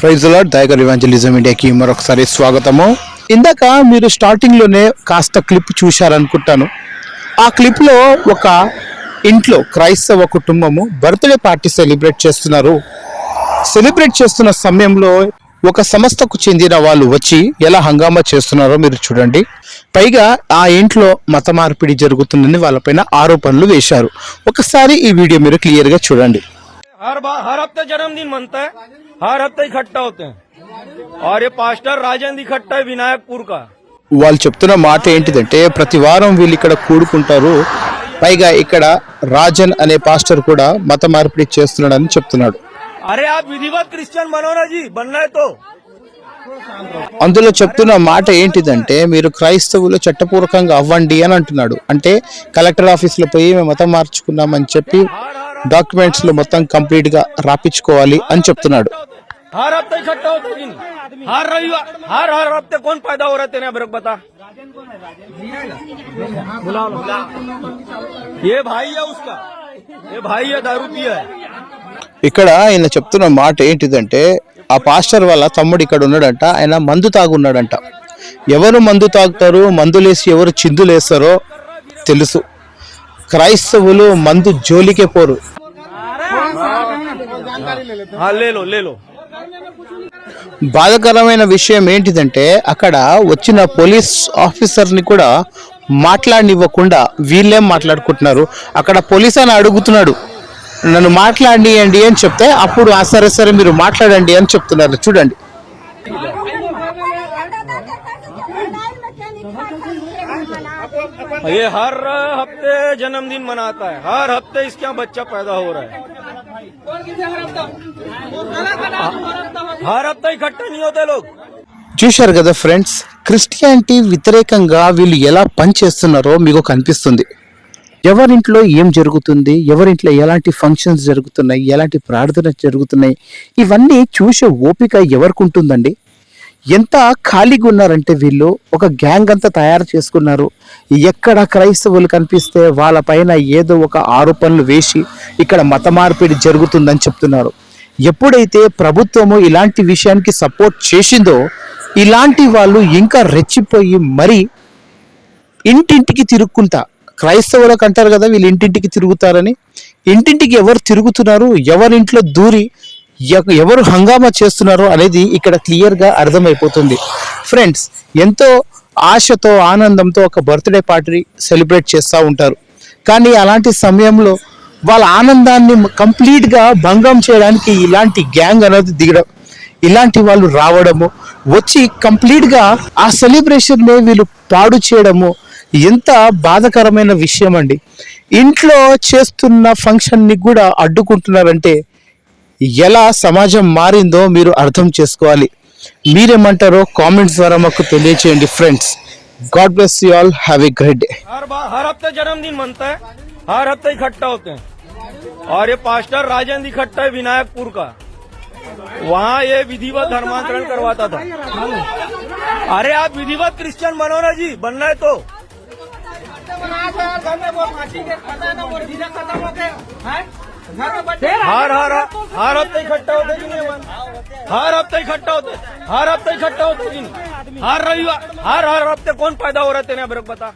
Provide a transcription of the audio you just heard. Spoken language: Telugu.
ప్రైజ్ లాడ్ దయగర్ ఇవాంజలిజం ఇండియాకి మరొకసారి స్వాగతము. ఇందాక మీరు స్టార్టింగ్లోనే కాస్త క్లిప్ చూశారనుకుంటాను. ఆ క్లిప్లో ఒక ఇంట్లో క్రైస్తవ కుటుంబము బర్త్డే పార్టీ సెలబ్రేట్ చేస్తున్నారు. సెలబ్రేట్ చేస్తున్న సమయంలో ఒక సంస్థకు చెందిన వాళ్ళు వచ్చి ఎలా హంగామా చేస్తున్నారో మీరు చూడండి. పైగా ఆ ఇంట్లో మత మార్పిడి జరుగుతుందని వాళ్ళపైన ఆరోపణలు వేశారు. ఒకసారి ఈ వీడియో మీరు క్లియర్గా చూడండి. హర్ బా హర్ జన్మదిన్ మనతా हर हफ्ते इकट्ठा होते हैं और ये पास्टर राजेंद्र इकट्ठा है विनायकपुर का వాళ్ళు చెప్తున్న మాట ఏంటిదంటే ప్రతి వారం వీళ్ళు ఇక్కడ కూడుకుంటారు పైగా ఇక్కడ రాజన్ అనే పాస్టర్ కూడా మత మార్పిడి చేస్తున్నాడని చెప్తున్నాడు अरे आप विधिवत क्रिश्चियन बनो ना जी बनना है तो అందులో చెప్తున్న మాట ఏంటిదంటే మీరు క్రైస్తవులు చట్టపూర్వకంగా అవ్వండి అని అంటున్నాడు అంటే కలెక్టర్ ఆఫీస్ లో పోయి మేము మతం మార్చుకున్నామని చెప్పి డాక్యుమెంట్స్ లో మొత్తం కంప్లీట్ గా రాపించుకోవాలి అని చెప్తున్నాడు हर हफ्ते इकट्ठा होते हैं जी नहीं। हर रविवार हर हर हफ्ते कौन पैदा हो रहा है तेरे अबरक बता बुलाओ ना। ये भाई है उसका ये भाई है दारू पिया है ఇక్కడ ఆయన చెప్తున్న మాట ఏంటిదంటే ఆ పాస్టర్ వాళ్ళ తమ్ముడు ఇక్కడ ఉన్నాడంట ఆయన మందు తాగున్నాడంట ఎవరు మందు తాగుతారు మందులేసి ఎవరు చిందులేస్తారో తెలుసు క్రైస్తవులు మందు జోలికే పోరు हाँ ले लो ले लो బాధకరమైన విషయం ఏంటిదంటే అక్కడ వచ్చిన పోలీస్ ఆఫీసర్ని కూడా మాట్లాడనివ్వకుండా వీళ్ళేం మాట్లాడుకుంటున్నారు అక్కడ పోలీస్ అని అడుగుతున్నాడు నన్ను మాట్లాడియండి అని చెప్తే అప్పుడు "ఆ, సరే సరే మీరు మాట్లాడండి అని చెప్తున్నారు చూడండి ये हर हफ्ते जन्मदिन मनाता है हर हफ्ते इसके यहाँ बच्चा पैदा हो रहा है భారత్ కట్టని అవుతాయి లోక్. చూశారు కదా ఫ్రెండ్స్ క్రిస్టియానిటీ వ్యతిరేకంగా వీళ్ళు ఎలా పనిచేస్తున్నారో మీకు కనిపిస్తుంది. ఎవరింట్లో ఏం జరుగుతుంది ఎవరింట్లో ఎలాంటి ఫంక్షన్స్ జరుగుతున్నాయి ఎలాంటి ప్రార్థన జరుగుతున్నాయి ఇవన్నీ చూసే ఓపిక ఎవరికి ఉంటుందండి? ఎంత ఖాళీగా ఉన్నారంటే వీళ్ళు ఒక గ్యాంగ్ అంతా తయారు చేసుకున్నారు. ఎక్కడ క్రైస్తవులు కనిపిస్తే వాళ్ళపైన ఏదో ఒక ఆరోపణలు వేసి ఇక్కడ మత మార్పిడి జరుగుతుందని చెప్తున్నారు. ఎప్పుడైతే ప్రభుత్వము ఇలాంటి విషయానికి సపోర్ట్ చేసిందో ఇలాంటి వాళ్ళు ఇంకా రెచ్చిపోయి మరి ఇంటింటికి తిరుక్కుంటా. క్రైస్తవులకు అంటారు కదా వీళ్ళు ఇంటింటికి తిరుగుతారని. ఇంటింటికి ఎవరు తిరుగుతున్నారు ఎవరింట్లో దూరి ఎవరు హంగామా చేస్తున్నారో అనేది ఇక్కడ క్లియర్గా అర్థమైపోతుంది. ఫ్రెండ్స్ ఎంతో ఆశతో ఆనందంతో ఒక బర్త్డే పార్టీ సెలబ్రేట్ చేస్తూ ఉంటారు. కానీ అలాంటి సమయంలో వాళ్ళ ఆనందాన్ని కంప్లీట్గా భంగం చేయడానికి ఇలాంటి గ్యాంగ్ అనేది దిగడం ఇలాంటి వాళ్ళు రావడము వచ్చి కంప్లీట్ గా ఆ సెలబ్రేషన్ ని వీళ్ళు పాడు చేయడము ఎంత బాధకరమైన విషయం అండి ఇంట్లో చేస్తున్న ఫంక్షన్ ని కూడా అడ్డుకుంటున్నారంటే ఎలా సమాజం మారిందో మీరు అర్థం చేసుకోవాలి మీరేమంటారో కామెంట్స్ ద్వారా మాకు తెలియచేయండి friends God bless you all have a great day हर बार हर हफ्ते जन्मदिन मनता है हर हफ्ते इकट्ठा होते हैं और ये पास्टर राजेंद्र इकट्ठा है विनायकपुर का। वहाँ ये विधिवत धर्मांतरण करवाता था। अरे आप विधिवत क्रिश्चियन बनो ना जी, बनना है तो। हर हर हर हफ़्ते इकट्ठा होते मन? हर हफ़्ते इकट्ठा होते, हर हफ़्ते इकट्ठा होते नहीं? हर रविवार, हर हर हफ़्ते कौन पैदा हो रहा है तेरे अबरक बता